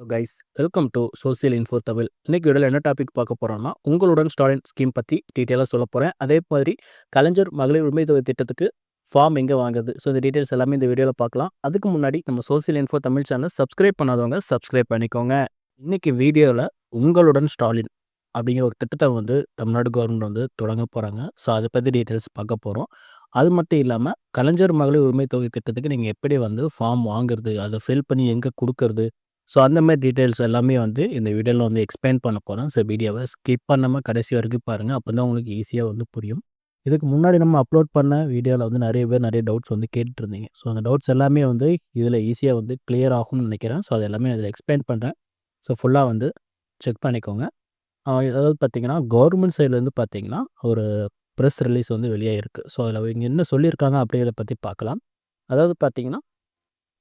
Guys welcome to social info Tamil இன்னைக்கு வீடியோவில் என்ன டாபிக் பார்க்க போகிறோம்னா உங்களுடன் ஸ்டாலின் ஸ்கீம் பற்றி டீட்டெயிலாக சொல்ல போகிறேன் அதே மாதிரி கலைஞர் மகளிர் உரிமை தொகை திட்டத்துக்கு ஃபார்ம் எங்கே வாங்குது? ஸோ இந்த டீட்டெயில்ஸ் எல்லாமே இந்த வீடியோவில் பார்க்கலாம். அதுக்கு முன்னாடி நம்ம social info Tamil channel subscribe பண்ணாதவங்க சப்ஸ்கிரைப் பண்ணிக்கோங்க. இன்றைக்கி வீடியோவில் உங்களுடன் ஸ்டாலின் அப்படிங்கிற ஒரு திட்டத்தை வந்து தமிழ்நாடு கவர்மெண்ட் வந்து தொடங்க போகிறாங்க ஸோ அதை பற்றி டீட்டெயில்ஸ் பார்க்க போகிறோம் அது மட்டும் இல்லாமல் கலைஞர் மகளிர் உரிமை தொகை திட்டத்துக்கு நீங்கள் எப்படி வந்து ஃபார்ம் வாங்குறது அதை ஃபில் பண்ணி எங்கே கொடுக்கறது ஸோ அந்த மாதிரி டீட்டெயில்ஸ் எல்லாமே வந்து இந்த வீடியோவில் வந்து எக்ஸ்பிளைன் பண்ண போகிறோம் ஸோ வீடியோவை ஸ்கிப் பண்ணாமல் கடைசி வரைக்கும் பாருங்கள் அப்போ தான் உங்களுக்கு ஈஸியாக வந்து புரியும். இதுக்கு முன்னாடி நம்ம அப்லோட் பண்ண வீடியோவில் வந்து நிறைய பேர் நிறைய டவுட்ஸ் வந்து கேட்டுட்டு இருந்தீங்க ஸோ அந்த டவுட்ஸ் எல்லாமே வந்து இதில் ஈஸியாக வந்து கிளியர் ஆகும்னு நினைக்கிறேன். ஸோ அது எல்லாமே இதில் எக்ஸ்பிளைன் பண்ணுறேன் ஸோ ஃபுல்லாக வந்து செக் பண்ணிக்கோங்க. அதாவது பார்த்தீங்கன்னா கவர்மெண்ட் சைட்லேருந்து பார்த்தீங்கன்னா ஒரு ப்ரெஸ் ரிலீஸ் வந்து வெளியே இருக்குது ஸோ அதில் இங்கே என்ன சொல்லியிருக்காங்க அப்படிங்கிறத பற்றி பார்க்கலாம். அதாவது பார்த்தீங்கன்னா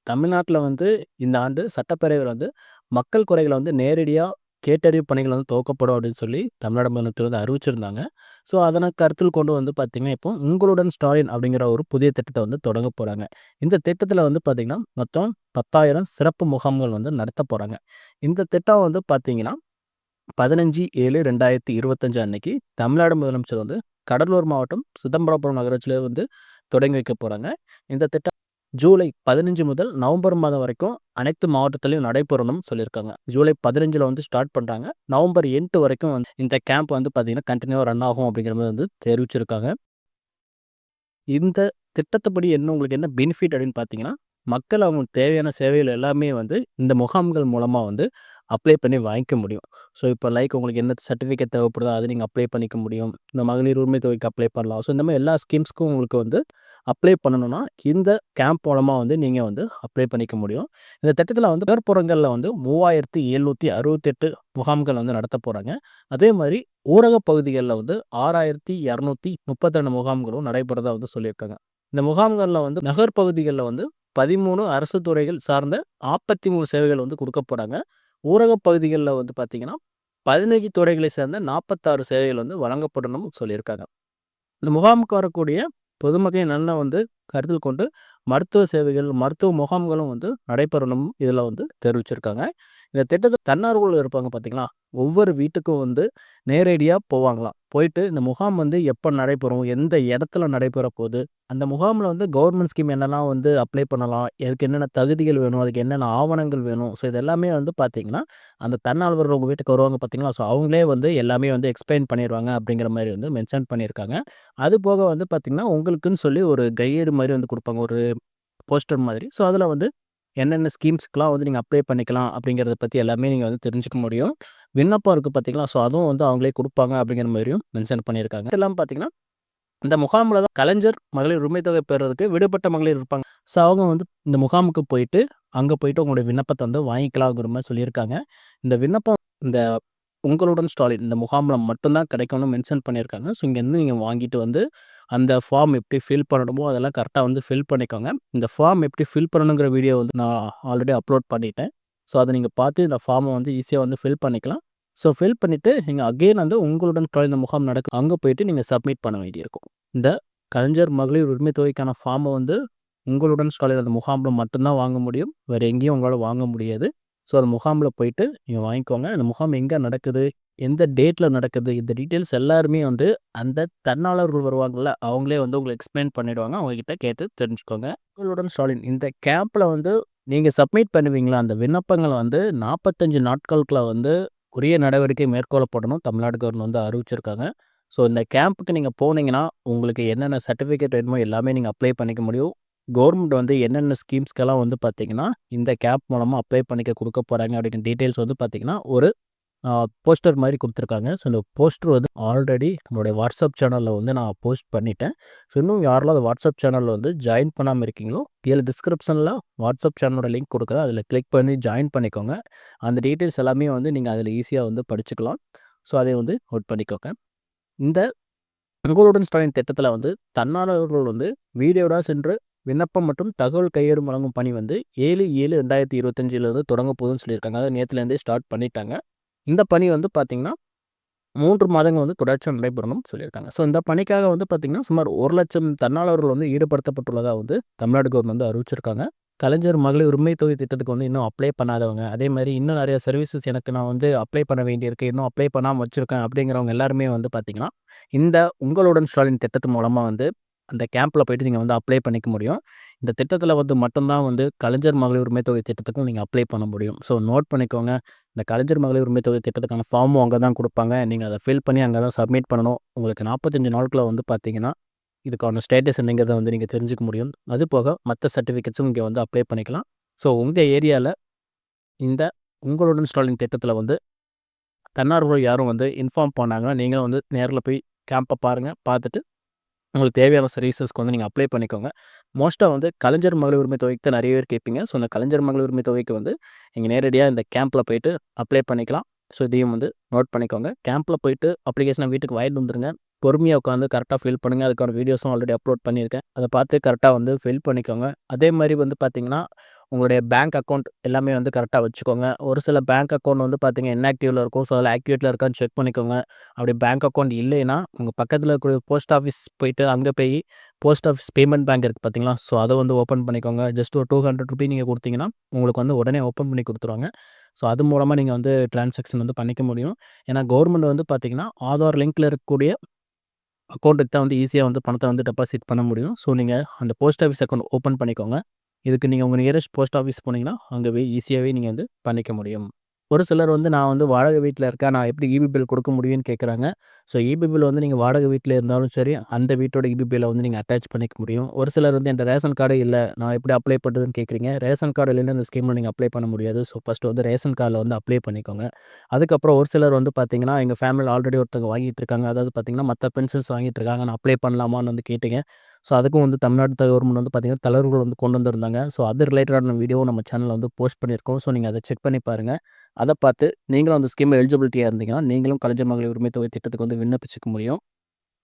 தமிழ்நாட்டில் வந்து இந்த ஆண்டு சட்டப்பேரவையில் வந்து மக்கள் குறைகளை வந்து நேரடியாக கேட்டறிவு பணிகள் வந்து துவக்கப்படும் அப்படின்னு சொல்லி தமிழ்நாடு முதலமைச்சர் வந்து அறிவிச்சிருந்தாங்க. ஸோ அதனை கருத்தில் கொண்டு வந்து பார்த்திங்கன்னா இப்போ உங்களுடன் ஸ்டாலின் அப்படிங்கிற ஒரு புதிய திட்டத்தை வந்து தொடங்க போகிறாங்க இந்த திட்டத்தில் வந்து பார்த்திங்கன்னா மொத்தம் பத்தாயிரம் சிறப்பு முகாம்கள் வந்து நடத்த போகிறாங்க இந்த திட்டம் வந்து பார்த்திங்கன்னா பதினஞ்சு ஏழு ரெண்டாயிரத்தி இருபத்தஞ்சு அன்னைக்கு தமிழ்நாடு முதலமைச்சர் வந்து கடலூர் மாவட்டம் சிதம்பரபுரம் நகராட்சியில் வந்து தொடங்கி வைக்க போகிறாங்க இந்த திட்டம் ஜூலை பதினஞ்சு முதல் நவம்பர் மாதம் வரைக்கும் அனைத்து மாவட்டத்திலையும் நடைபெறணும்னு சொல்லியிருக்காங்க. ஜூலை பதினஞ்சில் வந்து ஸ்டார்ட் பண்ணுறாங்க நவம்பர் எட்டு வரைக்கும் வந்து இந்த கேம்ப் வந்து பார்த்திங்கன்னா கண்டினியூவாக ரன் ஆகும் அப்படிங்கிற மாதிரி வந்து தெரிவிச்சிருக்காங்க. இந்த திட்டத்தைப்படி என்ன உங்களுக்கு என்ன பெனிஃபிட் அப்படின்னு பார்த்தீங்கன்னா மக்கள் அவங்களுக்கு தேவையான சேவைகள் எல்லாமே வந்து இந்த முகாம்கள் மூலமாக வந்து அப்ளை பண்ணி வாங்கிக்க முடியும். ஸோ இப்போ லைக் உங்களுக்கு என்ன சர்டிஃபிகேட் தேவைப்படுதோ அதை நீங்கள் அப்ளை பண்ணிக்க முடியும். இந்த மகளிர் உரிமை தொகைக்கு அப்ளை பண்ணலாம். ஸோ இந்த மாதிரி எல்லா ஸ்கீம்ஸ்க்கும் உங்களுக்கு வந்து அப்ளை பண்ணணும்னா இந்த கேம்ப் மூலமாக வந்து நீங்கள் வந்து அப்ளை பண்ணிக்க முடியும். இந்த திட்டத்தில் வந்து நகர்ப்புறங்களில் வந்து மூவாயிரத்தி எழுநூற்றி அறுபத்தெட்டு முகாம்கள் வந்து நடத்த போகிறாங்க அதே மாதிரி ஊரக பகுதிகளில் வந்து ஆறாயிரத்தி இரநூத்தி முப்பத்திரெண்டு முகாம்களும் நடைபெறதா வந்து சொல்லியிருக்காங்க. இந்த முகாம்களில் வந்து நகர்ப்பகுதிகளில் வந்து பதிமூணு அரசு துறைகள் சார்ந்த நாற்பத்தி மூணு சேவைகள் வந்து கொடுக்க போகிறாங்க ஊரக பகுதிகளில் வந்து பார்த்திங்கன்னா பதினஞ்சு துறைகளை சேர்ந்த நாற்பத்தாறு சேவைகள் வந்து வழங்கப்படணும்னு சொல்லியிருக்காங்க. இந்த முகாமுக்கு வரக்கூடிய பொதுமக்களின் நல்லா வந்து கருத்தில் கொண்டு மருத்துவ சேவைகள் மருத்துவ முகாம்களும் வந்து நடைபெறணும் இதில் வந்து தெரிவிச்சிருக்காங்க. இந்த திட்டத்தை தன்னார்வலர் இருப்பாங்க பார்த்தீங்களா ஒவ்வொரு வீட்டுக்கும் வந்து நேரடியாக போவாங்களாம். போயிட்டு இந்த முகாம் வந்து எப்போ நடைபெறும் எந்த இடத்துல நடைபெற போகுது அந்த முகாமில் வந்து கவர்மெண்ட் ஸ்கீம் என்னெல்லாம் வந்து அப்ளை பண்ணலாம் அதுக்கு என்னென்ன தகுதிகள் வேணும் அதுக்கு என்னென்ன ஆவணங்கள் வேணும் ஸோ இது எல்லாமே வந்து பார்த்திங்கன்னா அந்த தன்னால்வர்கள் உங்கள் வீட்டுக்கு வருவாங்க பார்த்தீங்களா ஸோ அவங்களே வந்து எல்லாமே வந்து எக்ஸ்பிளைன் பண்ணிடுவாங்க அப்படிங்கிற மாதிரி வந்து மென்ஷன் பண்ணியிருக்காங்க. அது போக வந்து பார்த்திங்கன்னா உங்களுக்குன்னு சொல்லி ஒரு கையேடு மாதிரி வந்து கொடுப்பாங்க ஒரு போஸ்டர் மாதிரி. ஸோ அதில் வந்து என்னென்ன ஸ்கீம்ஸ்க்குலாம் வந்து நீங்கள் அப்ளை பண்ணிக்கலாம் அப்படிங்கிறத பற்றி எல்லாமே நீங்கள் வந்து தெரிஞ்சுக்க முடியும். விண்ணப்பம் இருக்குது பார்த்தீங்களா ஸோ அதுவும் வந்து அவங்களே கொடுப்பாங்க அப்படிங்கிற மாதிரியும் மென்ஷன் பண்ணியிருக்காங்க. எல்லாம் பார்த்தீங்கன்னா இந்த முகாமில் தான் கலைஞர் மகளிர் உரிமை தொகை பெறுறதுக்கு விடுபட்ட மகளிர் இருப்பாங்க. ஸோ அவங்க வந்து இந்த முகாமுக்கு போயிட்டு அங்கே போயிட்டு உங்களுடைய விண்ணப்பத்தை வந்து வாங்கிக்கலாங்கிற மாதிரி சொல்லியிருக்காங்க. இந்த விண்ணப்பம் இந்த உங்களுடன் ஸ்டாலின் இந்த முகாமில் மட்டும்தான் கிடைக்கும்னு மென்ஷன் பண்ணியிருக்காங்க. ஸோ இங்கேருந்து நீங்கள் வாங்கிட்டு வந்து அந்த ஃபார்ம் எப்படி ஃபில் பண்ணணுமோ அதெல்லாம் கரெக்டாக வந்து ஃபில் பண்ணிக்கோங்க. இந்த ஃபார்ம் எப்படி ஃபில் பண்ணணுங்கிற வீடியோ வந்து நான் ஆல்ரெடி அப்லோட் பண்ணிட்டேன். ஸோ அதை நீங்கள் பார்த்து இந்த ஃபார்மை வந்து ஈஸியாக வந்து ஃபில் பண்ணிக்கலாம். ஸோ ஃபில் பண்ணிவிட்டு நீங்கள் அகெயின் வந்து உங்களுடன் குழந்த இந்த முகாம் நடக்கும். அங்கே போயிட்டு நீங்கள் சப்மிட் பண்ண வேண்டியிருக்கும். இந்த கலைஞர் மகளிர் உரிமை தொகைக்கான ஃபார்மை வந்து உங்களுடன் ஸ்காலர் அந்த முகாமில் மட்டும்தான் வாங்க முடியும். வேறு எங்கேயும் உங்களால் வாங்க முடியாது. ஸோ அந்த முகாமில் போயிட்டு நீங்கள் வாங்கிக்கோங்க. அந்த முகாம் எங்கே நடக்குது? எந்த டேட்டில் நடக்குது? இந்த டீட்டெயில்ஸ் எல்லாருமே வந்து அந்த தன்னாளர்கள் வருவாங்கள்ல அவங்களே வந்து உங்களுக்கு எக்ஸ்பிளைன் பண்ணிவிடுவாங்க அவங்கக்கிட்ட கேட்டு தெரிஞ்சுக்கோங்க. உங்களுடன் ஸ்டாலின் இந்த கேம்பில் வந்து நீங்கள் சப்மிட் பண்ணுவீங்களா? அந்த விண்ணப்பங்களை வந்து நாற்பத்தஞ்சு நாட்களுக்குள்ள வந்து உரிய நடவடிக்கை மேற்கொள்ளப்படணும். தமிழ்நாடு கவர்மெண்ட் வந்து அறிவிச்சிருக்காங்க. ஸோ இந்த கேம்புக்கு நீங்கள் போனீங்கன்னா உங்களுக்கு என்னென்ன சர்டிஃபிகேட் வேணுமோ எல்லாமே நீங்கள் அப்ளை பண்ணிக்க முடியும். கவர்மெண்ட் வந்து என்னென்ன ஸ்கீம்ஸ்க்கெல்லாம் வந்து பார்த்திங்கன்னா இந்த கேப் மூலமாக அப்ளை பண்ணிக்க கொடுக்க போகிறாங்க அப்படின்னு டீட்டெயில்ஸ் வந்து பார்த்திங்கன்னா ஒரு போஸ்டர் மாதிரி கொடுத்துருக்காங்க. ஸோ இந்த போஸ்டர் வந்து ஆல்ரெடி நம்மளுடைய வாட்ஸ்அப் சேனலில் வந்து நான் போஸ்ட் பண்ணிட்டேன். ஸோ இன்னும் யாரெல்லாம் அது வாட்ஸ்அப் சேனலில் வந்து ஜாயின் பண்ணாமல் இருக்கீங்களோ கீழே டிஸ்கிரிப்ஷனில் வாட்ஸ்அப் சேனலோட லிங்க் கொடுக்குறேன். அதில் கிளிக் பண்ணி ஜாயின் பண்ணிக்கோங்க. அந்த டீட்டெயில்ஸ் எல்லாமே வந்து நீங்கள் அதில் ஈஸியாக வந்து படிச்சுக்கலாம். ஸோ அதை வந்து நோட் பண்ணிக்கோங்க. இந்த உங்களுடன் ஸ்டாலின் திட்டத்தில் வந்து தன்னார்வலர்கள் வந்து வீடியோடாக சென்று விண்ணப்பம் மற்றும் தகவல் கையேடு வழங்கும் பணி வந்து ஏழு ஏழு ரெண்டாயிரத்தி இருபத்தஞ்சிலேருந்து தொடங்க போகுதுன்னு சொல்லியிருக்காங்க. அதை நேற்றுலேருந்தே ஸ்டார்ட் பண்ணிட்டாங்க. இந்த பணி வந்து பார்த்திங்கன்னா மூன்று மாதங்கள் வந்து தொடர்ச்சியாக நடைபெறணும்னு சொல்லியிருக்காங்க. ஸோ இந்த பணிக்காக வந்து பார்த்திங்கன்னா சுமார் ஒரு லட்சம் தன்னாளர்கள் வந்து ஈடுபடுத்தப்பட்டுள்ளதாக வந்து தமிழ்நாடு கவர்மெண்ட் வந்து அறிவிச்சிருக்காங்க. கலைஞர் மகளிர் உரிமை தொகை திட்டத்துக்கு வந்து இன்னும் அப்ளை பண்ணாதவங்க, அதே மாதிரி இன்னும் நிறைய சர்வீசஸ் எனக்கு நான் வந்து அப்ளை பண்ண வேண்டியிருக்கு. இன்னும் அப்ளை பண்ணாம வச்சுருக்கேன் அப்படிங்கிறவங்க எல்லாருமே வந்து பார்த்திங்கன்னா இந்த உங்களுடன் ஸ்டாலின் திட்டத்து மூலமாக வந்து அந்த கேம்பில் போயிட்டு நீங்கள் வந்து அப்ளை பண்ணிக்க முடியும். இந்த திட்டத்தில் வந்து மட்டும்தான் வந்து கலைஞர் மகளிர் உரிமை தொகை திட்டத்துக்கும் நீங்கள் அப்ளை பண்ண முடியும். ஸோ நோட் பண்ணிக்கோங்க. இந்த கலைஞர் மகளிர் உரிமை தொகை திட்டத்துக்கான ஃபார்மும் அங்கே தான் கொடுப்பாங்க நீங்கள் அதை ஃபில் பண்ணி அங்கே தான் சப்மிட் பண்ணணும். உங்களுக்கு நாற்பத்தஞ்சு நாட்களில் வந்து பார்த்தீங்கன்னா, இதுக்கான ஸ்டேட்டஸ் என்னங்கிறத வந்து நீங்கள் தெரிஞ்சுக்க முடியும். அது போக மற்ற சர்டிஃபிகேட்ஸும் இங்கே வந்து அப்ளை பண்ணிக்கலாம். ஸோ உங்கள் ஏரியாவில் இந்த உங்களுடன் ஸ்டாலின் திட்டத்தில் வந்து தன்னார்வலர் யாரும் வந்து இன்ஃபார்ம் பண்ணாங்கன்னா, நீங்களும் வந்து நேரில் போய் கேம்பை பாருங்கள் பார்த்துட்டு உங்களுக்கு தேவையான சர்வீசஸ்க்கு வந்து நீங்கள் அப்ளை பண்ணிக்கோங்க. மோஸ்ட்டாக வந்து கலைஞர் மகளிர் உரிமை தொகைக்கு தான் நிறைய பேர் கேட்பீங்க. ஸோ அந்த கலைஞர் மகளிர் உரிமை தொகைக்கு வந்து நீங்கள் நேரடியாக இந்த கேம்பில் போயிட்டு அப்ளை பண்ணிக்கலாம். ஸோ இதையும் வந்து நோட் பண்ணிக்கோங்க. கேம்பில் போயிட்டு அப்ளிகேஷனை வீட்டுக்கு வாங்கிட்டு வந்துருங்க. பொறுமையாக உட்காந்து கரெக்டாக ஃபில் பண்ணுங்கள் அதுக்கான வீடியோஸும் ஆல்ரெடி அப்லோட் பண்ணியிருக்கேன். அதை பார்த்து கரெக்டாக வந்து ஃபில் பண்ணிக்கோங்க. அதே மாதிரி வந்து பார்த்திங்கன்னா உங்களுடைய பேங்க் அக்கௌண்ட் எல்லாமே வந்து கரெக்டாக வச்சுக்கோங்க. ஒரு சில பேங்க் அக்கவுண்ட் வந்து பார்த்தீங்கன்னா, இன்ஆக்டிவ்ல இருக்கும். ஸோ அதில் ஆக்டிவேட்டில் இருக்கான்னு செக் பண்ணிக்கோங்க. அப்படி பேங்க் அக்கௌண்ட் இல்லைன்னா, உங்கள் பக்கத்தில் இருக்கக்கூடிய போஸ்ட் ஆஃபீஸ் போயிட்டு அங்கே போய் போஸ்ட் ஆஃபீஸ் பேமெண்ட் பேங்க் இருக்குது பார்த்தீங்களா? ஸோ அதை வந்து ஓப்பன் பண்ணிக்கோங்க. ஜஸ்ட் ஒரு டூ ஹண்ட்ரட் ருபீ நீங்கள் கொடுத்தீங்கன்னா உங்களுக்கு வந்து உடனே ஓப்பன் பண்ணி கொடுத்துருவாங்க ஸோ அது மூலமாக நீங்கள் வந்து டிரான்சாக்ஷன் வந்து பண்ணிக்க முடியும். ஏன்னா கவர்மெண்ட் வந்து பார்த்தீங்கன்னா, ஆதார் லிங்க்கில் இருக்கக்கூடிய அக்கௌண்ட்டுக்கு தான் வந்து ஈஸியாக வந்து பணத்தை வந்து டெபாசிட் பண்ண முடியும். ஸோ நீங்கள் அந்த போஸ்ட் ஆஃபீஸ் அக்கௌண்ட் ஓப்பன் பண்ணிக்கோங்க. இதுக்கு நீங்கள் உங்கள் நியரஸ்ட் போஸ்ட் ஆஃபீஸ் போனீங்கன்னா, அங்கே போய் ஈஸியாகவே நீங்கள் வந்து பண்ணிக்க முடியும். ஒரு சிலர் வந்து நான் வந்து வாடகை வீட்டில் இருக்கேன். நான் எப்படி இபி பில் கொடுக்க முடியும்னு கேட்குறாங்க. ஸோ இபி பில் வந்து நீங்கள் வாடகை வீட்டில் இருந்தாலும் சரி, அந்த வீட்டோட இபி பில்லை வந்து நீங்கள் அட்டாச் பண்ணிக்க முடியும். ஒரு சிலர் வந்து என் ரேஷன் கார்டு இல்லை நான் எப்படி அப்ளை பண்ணுறதுன்னு கேட்குறீங்க. ரேஷன் கார்டு இல்லைன்னு இந்த ஸ்கீமில் நீங்கள் அப்ளை பண்ண முடியாது. ஸோ ஃபஸ்ட்டு வந்து ரேஷன் கார்டில் வந்து அப்ளை பண்ணிக்கோங்க. அதுக்கப்புறம் ஒரு சிலர் வந்து பார்த்தீங்கன்னா, எங்கள் ஃபேமிலியில் ஆல்ரெடி ஒருத்தவங்க வாங்கிட்டு இருக்காங்க. அதாவது பார்த்தீங்கன்னா, மற்ற பென்ஷன்ஸ் வாங்கிட்டு இருக்காங்க. நான் அப்ளை பண்ணலாமான்னு வந்து கேட்டீங்க. ஸோ அதுக்கும் வந்து தமிழ்நாடு கவர்மெண்ட் வந்து பார்த்திங்கன்னா தளர்வுகள் வந்து கொண்டு வந்திருந்தாங்க. ஸோ அது ரிலேட்டடான வீடியோ நம்ம சேனலில் வந்து போஸ்ட் பண்ணியிருக்கோம். ஸோ நீங்கள் அதை செக் பண்ணி பாருங்கள் அதை பார்த்து நீங்களும் அந்த ஸ்கீம் எலிஜிபிலிட்டியாக இருந்தீங்கன்னா, நீங்களும் கலைஞர் மகளிர் உரிமை தொகை திட்டத்துக்கு வந்து விண்ணப்பிச்சுக்க முடியும்.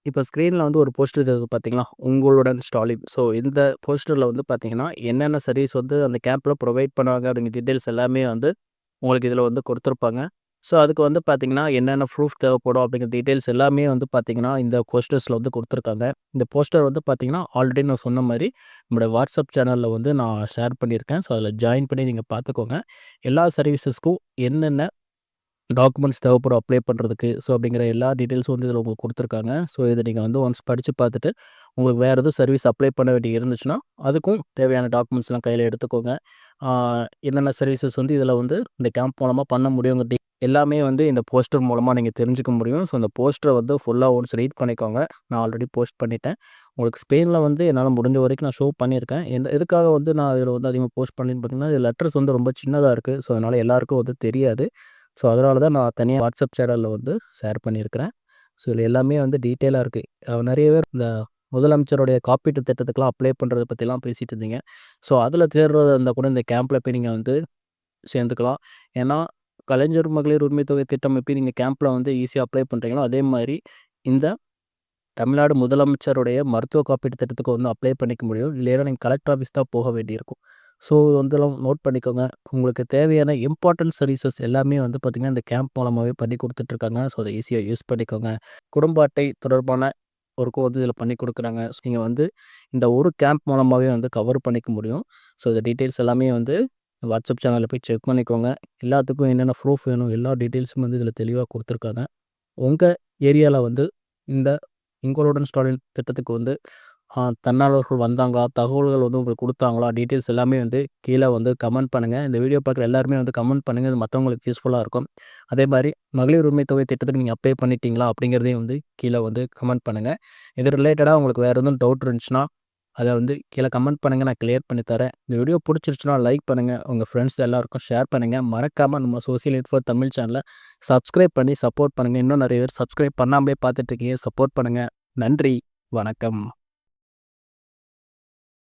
இப்போ ஸ்க்ரீனில் வந்து ஒரு போஸ்டர் இருக்குது பார்த்தீங்களா? உங்களுடன் ஸ்டாலின். ஸோ இந்த போஸ்டரில் வந்து பார்த்தீங்கன்னா, என்னென்ன சர்வீஸ் வந்து அந்த கேம்பில் ப்ரொவைட் பண்ணுவாங்க அப்படிங்கிற டீட்டெயில்ஸ் எல்லாமே வந்து உங்களுக்கு இதில் வந்து கொடுத்துருப்பாங்க ஸோ அதுக்கு வந்து பார்த்தீங்கன்னா, என்னென்ன ப்ரூஃப் தேவைப்படும் அப்படிங்கிற டீட்டெயில்ஸ் எல்லாமே வந்து பார்த்திங்கன்னா இந்த போஸ்டர்ஸில் வந்து கொடுத்துருக்காங்க இந்த போஸ்டர் வந்து பார்த்தீங்கன்னா, ஆல்ரெடி நான் சொன்ன மாதிரி நம்முடைய வாட்ஸ்அப் சேனலில் வந்து நான் ஷேர் பண்ணியிருக்கேன். ஸோ அதில் ஜாயின் பண்ணி நீங்கள் பார்த்துக்கோங்க. எல்லா சர்வீசஸ்க்கும் என்னென்ன டாக்குமெண்ட்ஸ் தேவைப்படும் அப்ளை பண்ணுறதுக்கு ஸோ அப்படிங்கிற எல்லா டீட்டெயில்ஸும் வந்து இதில் உங்களுக்கு கொடுத்துருக்காங்க ஸோ இதை நீங்கள் வந்து ஒன்ஸ் படித்து பார்த்துட்டு, உங்களுக்கு வேறு எதுவும் சர்வீஸ் அப்ளை பண்ண வேண்டி இருந்துச்சுன்னா, அதுக்கும் தேவையான டாக்குமெண்ட்ஸ்லாம் கையில் எடுத்துக்கோங்க. என்னென்ன சர்வீசஸ் வந்து இதில் வந்து இந்த கேம்ப் மூலமாக பண்ண முடியுங்கிற எல்லாமே வந்து இந்த போஸ்டர் மூலமாக நீங்கள் தெரிஞ்சுக்க முடியும். ஸோ அந்த போஸ்டரை வந்து ஃபுல்லாக ஒன்ஸ் ரீட் பண்ணிக்கோங்க. நான் ஆல்ரெடி போஸ்ட் பண்ணிட்டேன். உங்களுக்கு ஸ்பெயினில் வந்து என்னால் முடிஞ்ச வரைக்கும் நான் ஷோ பண்ணியிருக்கேன். எந்த எதுக்காக வந்து நான் இதில் வந்து அதிகமாக போஸ்ட் பண்ணேன்னு பார்த்தீங்கன்னா, லெட்டர்ஸ் வந்து ரொம்ப சின்னதாக இருக்குது ஸோ அதனால் எல்லாருக்கும் வந்து தெரியாது. ஸோ அதனால தான் நான் தனியாக வாட்ஸ்அப் சேனலில் வந்து ஷேர் பண்ணியிருக்கிறேன். ஸோ இதில் எல்லாமே வந்து டீட்டெயிலாக இருக்குது நிறைய பேர் இந்த முதலமைச்சருடைய காப்பீட்டு திட்டத்துக்குலாம் அப்ளை பண்ணுறதை பற்றிலாம் பேசிகிட்டு இருந்தீங்க. ஸோ அதில் சேர்றதா இருந்தால் கூட இந்த கேம்பில் போய் நீங்கள் வந்து சேர்ந்துக்கலாம். ஏன்னா, கலைஞர் மகளிர் உரிமை தொகை திட்டம் எப்படி நீங்கள் கேம்பில் வந்து ஈஸியாக அப்ளை பண்ணுறீங்களோ அதே மாதிரி இந்த தமிழ்நாடு முதலமைச்சருடைய மருத்துவ காப்பீட்டு திட்டத்துக்கு வந்து அப்ளை பண்ணிக்க முடியும். இல்லைன்னா நீங்கள் கலெக்டர் ஆஃபீஸ் தான் போக வேண்டியிருக்கும். ஸோ வந்துலாம் நோட் பண்ணிக்கோங்க. உங்களுக்கு தேவையான இம்பார்ட்டன்ட் சர்வீசஸ் எல்லாமே வந்து பார்த்திங்கன்னா இந்த கேம்ப் மூலமாகவே பண்ணி கொடுத்துட்ருக்காங்க ஸோ அதை ஈஸியாக யூஸ் பண்ணிக்கோங்க. குடும்ப அட்டை தொடர்பான ஒர்க்கும் வந்து இதில் பண்ணி கொடுக்குறாங்க ஸோ வந்து இந்த ஒரு கேம்ப் மூலமாகவே வந்து கவர் பண்ணிக்க முடியும். ஸோ இந்த டீட்டெயில்ஸ் எல்லாமே வந்து வாட்ஸ்அப் சேனலில் போய் செக் பண்ணிக்கோங்க. எல்லாத்துக்கும் என்னென்ன ப்ரூஃப் வேணும், எல்லா டீட்டெயில்ஸும் வந்து இதில் தெளிவாக கொடுத்துருக்காங்க உங்கள் ஏரியாவில் வந்து இந்த உங்களுடன் ஸ்டாலின் திட்டத்துக்கு வந்து தன்னார்வர்கள் வந்தாங்களா? தகவல்கள் வந்து உங்களுக்கு கொடுத்தாங்களா டீட்டெயில்ஸ் எல்லாமே வந்து கீழே வந்து கமெண்ட் பண்ணுங்கள் இந்த வீடியோ பார்க்குற எல்லாருமே வந்து கமெண்ட் பண்ணுங்க. இது மற்றவங்களுக்கு யூஸ்ஃபுல்லாக இருக்கும். அதே மாதிரி மகளிர் உரிமை தொகை திட்டத்துக்கு நீங்கள் அப்ளை பண்ணிட்டீங்களா? அப்படிங்கிறதையும் வந்து கீழே வந்து கமெண்ட் பண்ணுங்கள் இது ரிலேட்டடாக உங்களுக்கு வேறு எதுவும் டவுட் இருந்துச்சுன்னா, அதை வந்து கீழே கமெண்ட் பண்ணுங்கள் நான் கிளியர் பண்ணி தரேன். இந்த வீடியோ பிடிச்சிருச்சுன்னா லைக் பண்ணுங்கள் உங்கள் ஃப்ரெண்ட்ஸ் எல்லாருக்கும் ஷேர் பண்ணுங்கள் மறக்காமல் நம்ம சோசியல் இன்ஃபோ தமிழ் சேனலை சப்ஸ்கிரைப் பண்ணி சப்போர்ட் பண்ணுங்கள் இன்னும் நிறைய பேர் சப்ஸ்கிரைப் பண்ணாமலே பார்த்துட்ருக்கீங்க சப்போர்ட் பண்ணுங்கள் நன்றி. வணக்கம்.